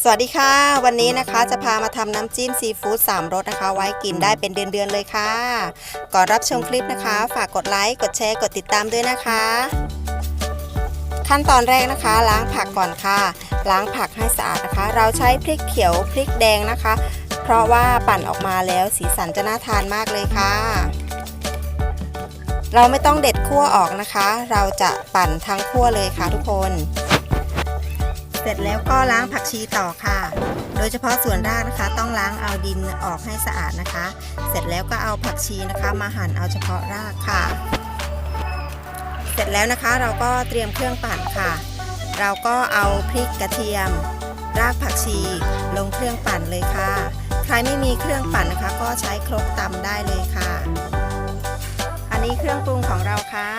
สวัสดีค่ะ วันนี้นะคะจะพามาทำน้ำจิ้มซีฟู้ด3รสนะคะ ไว้กินได้เป็นเดือนๆเลยค่ะ ก่อนรับชมคลิปนะคะ ฝากกดไลค์กดแชร์กดติดตามด้วยนะคะ ขั้นตอนแรกนะคะ ล้างผักก่อนค่ะ ล้างผักให้สะอาดนะคะ เราใช้พริกเขียวพริกแดงนะคะ เพราะว่าปั่นออกมาแล้วสีสันจะน่าทานมากเลยค่ะเราไม่ต้องเด็ดขั้วออกนะคะ เราจะปั่นทั้งขั้วเลยค่ะทุกคน เสร็จแล้วก็ล้างผักชีต่อค่ะ โดยเฉพาะส่วนรากนะคะต้องล้างเอาดินออกให้สะอาดนะคะ เสร็จแล้วก็เอาผักชีนะคะ มาหั่นเอาเฉพาะรากค่ะ เสร็จแล้วนะคะเราก็เตรียมเครื่องปั่นค่ะ เราก็เอาพริกกระเทียม รากผักชี ลงเครื่องปั่นเลยค่ะ ใครไม่มีเครื่องปั่นนะคะ ก็ใช้ครกตำได้เลยค่ะ อันนี้เครื่องปรุงของเราค่ะ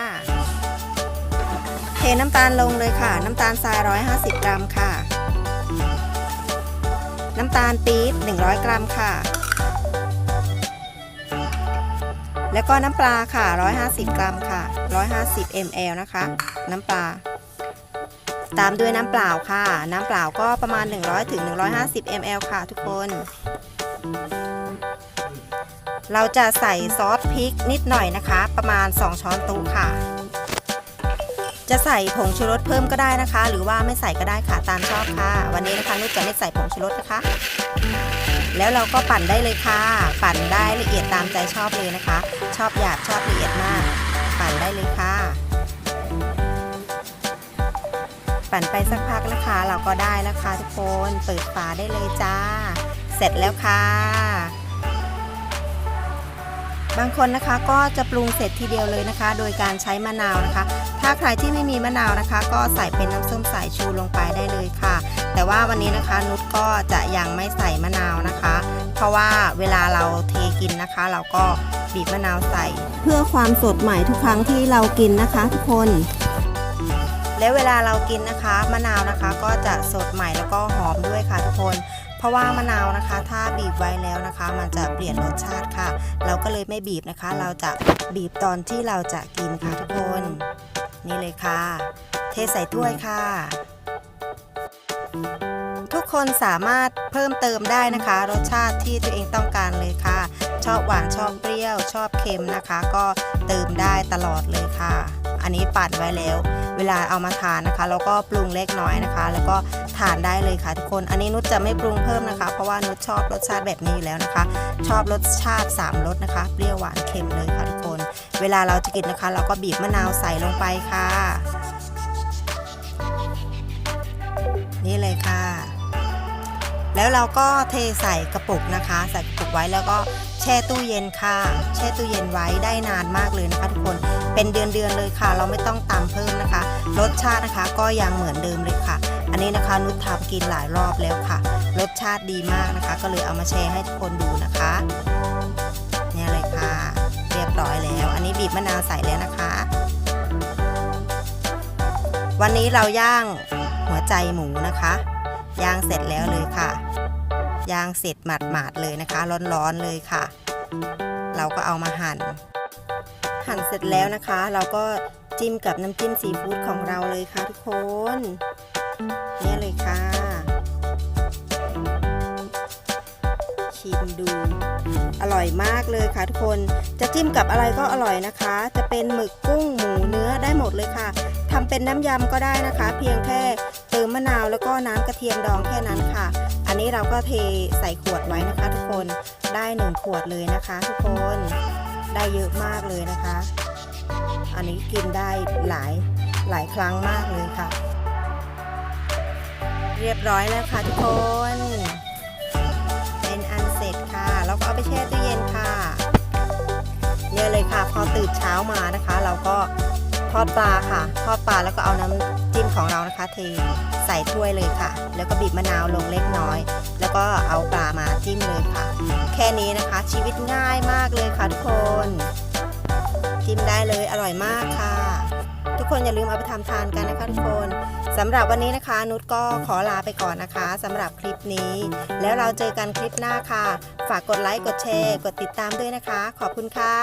น้ำตาลลงเลยค่ะ น้ำตาลทราย 150 กรัมค่ะ น้ำตาลปี๊บ 100 กรัมค่ะ แล้วก็น้ำปลาค่ะ 150 กรัมค่ะ 150 ml นะคะ น้ำปลา ตามด้วยน้ำเปล่าค่ะ น้ำเปล่าก็ประมาณ 100ถึง150 ml ค่ะทุกคน เราจะใส่ซอสพริกนิดหน่อยนะคะ ประมาณ 2 ช้อนโต๊ะค่ะ จะใส่ผงชูรสเพิ่มก็ได้นะคะ หรือว่าไม่ใส่ก็ได้ค่ะตามชอบค่ะ วันนี้นะคะนุชจะไม่ใส่ผงชูรสนะคะ แล้วเราก็ปั่นได้เลยค่ะ ปั่นได้ละเอียดตามใจชอบเลยนะคะ ชอบหยาบชอบละเอียดมาก ปั่นได้เลยค่ะ ปั่นไปสักพักนะคะ เราก็ได้แล้วค่ะทุกคนเปิดฝาได้เลยจ้า เสร็จแล้วค่ะ บางคนนะคะก็จะปรุงเสร็จทีเดียวเลยนะคะ โดยการใช้มะนาวนะคะ ถ้าใครที่ไม่มีมะนาวนะคะ ก็ใส่เป็นน้ำส้มสายชูลงไปได้เลยค่ะ แต่ว่าวันนี้นะคะนุชก็จะยังไม่ใส่มะนาวนะคะ เพราะว่าเวลาเราเทกินนะคะ เราก็บีบมะนาวใส่ เพื่อความสดใหม่ทุกครั้งที่เรากินนะคะ ทุกคน แล้วเวลาเรากินนะคะมะนาวนะคะก็จะสดใหม่แล้วก็หอมด้วยค่ะทุกคน เพราะว่ามะนาวนะคะ ถ้าบีบไว้แล้วนะคะ มันจะเปลี่ยนรสชาติค่ะ เราก็เลยไม่บีบนะคะ เราจะบีบตอนที่เราจะกินค่ะทุกคน นี่เลยค่ะ เทใส่ถ้วยค่ะ ทุกคนสามารถเพิ่มเติมได้นะคะ รสชาติที่ตัวเองต้องการเลยค่ะ ชอบหวานชอบเปรี้ยวชอบเค็มนะคะ ก็เติมได้ตลอดเลยค่ะ อันนี้ปั่นไว้แล้ว เวลาเอามาทานนะคะแล้วก็ปรุงเล็กน้อยนะคะ แล้วก็ทานได้เลยค่ะทุกคน อันนี้นุชจะไม่ปรุงเพิ่มนะคะ เพราะว่านุชชอบรสชาติแบบนี้อยู่แล้วนะคะ ชอบรสชาติ 3รสนะคะ เปรี้ยวหวานเค็มเลยค่ะทุกคน เวลาเราจะกินนะคะ เราก็บีบมะนาวใส่ลงไปค่ะ นี่เลยค่ะ แล้วเราก็เทใส่กระปุกนะคะ ใส่กระปุกไว้แล้วก็แช่ตู้เย็นค่ะ แช่ตู้เย็นไว้ได้นานมากเลยนะคะทุกคน เป็นเดือนๆเลยค่ะ เราไม่ต้องตามเพิ่มนะคะ รสชาตินะคะก็ยังเหมือนเดิมเลยค่ะ อันนี้นะคะนุชทำกินหลายรอบแล้วค่ะ รสชาติดีมากนะคะ ก็เลยเอามาแชร์ให้ทุกคนดูนะคะเนี่ยเลยค่ะ เรียบร้อยแล้ว อันนี้บีบมะนาวใส่แล้วนะคะ วันนี้เราย่างหัวใจหมูนะคะ ย่างเสร็จแล้วเลยค่ะ ย่างเสร็จหมาดๆเลยนะคะ ร้อนๆเลยค่ะ เราก็เอามาหั่น หั่นเสร็จแล้วนะคะ เราก็จิ้มกับน้ำจิ้มซีฟู้ดของเราเลยค่ะทุกคนเนี่ยเลยค่ะ ชิมดู อร่อยมากเลยค่ะทุกคน จะจิ้มกับอะไรก็อร่อยนะคะ จะเป็นหมึกกุ้งหมูเนื้อได้หมดเลยค่ะ ทำเป็นน้ำยำก็ได้นะคะ เพียงแค่เติมมะนาวแล้วก็น้ำกระเทียมดองแค่นั้นค่ะ อันนี้เราก็เทใส่ขวดไว้นะคะ ทุกคนได้หนึ่งขวดเลยนะคะ ทุกคนได้เยอะมากเลยนะคะ อันนี้กินได้หลายหลายครั้งมากเลยค่ะ เรียบร้อยแล้วค่ะทุกคน เป็นอันเสร็จค่ะแล้วก็เอาไปแช่ตู้เย็นค่ะ เนี่ยเลยค่ะ พอตื่นเช้ามานะคะ เราก็ ทอดปลาค่ะ ทอดปลาแล้วก็เอาน้ำจิ้มของเรานะคะ เทใส่ถ้วยเลยค่ะ แล้วก็บีบมะนาวลงเล็กน้อย แล้วก็เอาปลามาจิ้มเลยค่ะ แค่นี้นะคะ ชีวิตง่ายมากเลยค่ะทุกคน จิ้มได้เลยอร่อยมากค่ะ ทุกคนอย่าลืมเอาไปทำทานกันนะคะทุกคนสำหรับวันนี้นะคะ นุชก็ขอลาไปก่อนนะคะสำหรับคลิปนี้ แล้วเราเจอกันคลิปหน้าค่ะ ฝากกดไลค์กดแชร์ กดติดตามด้วยนะคะ ขอบคุณค่ะ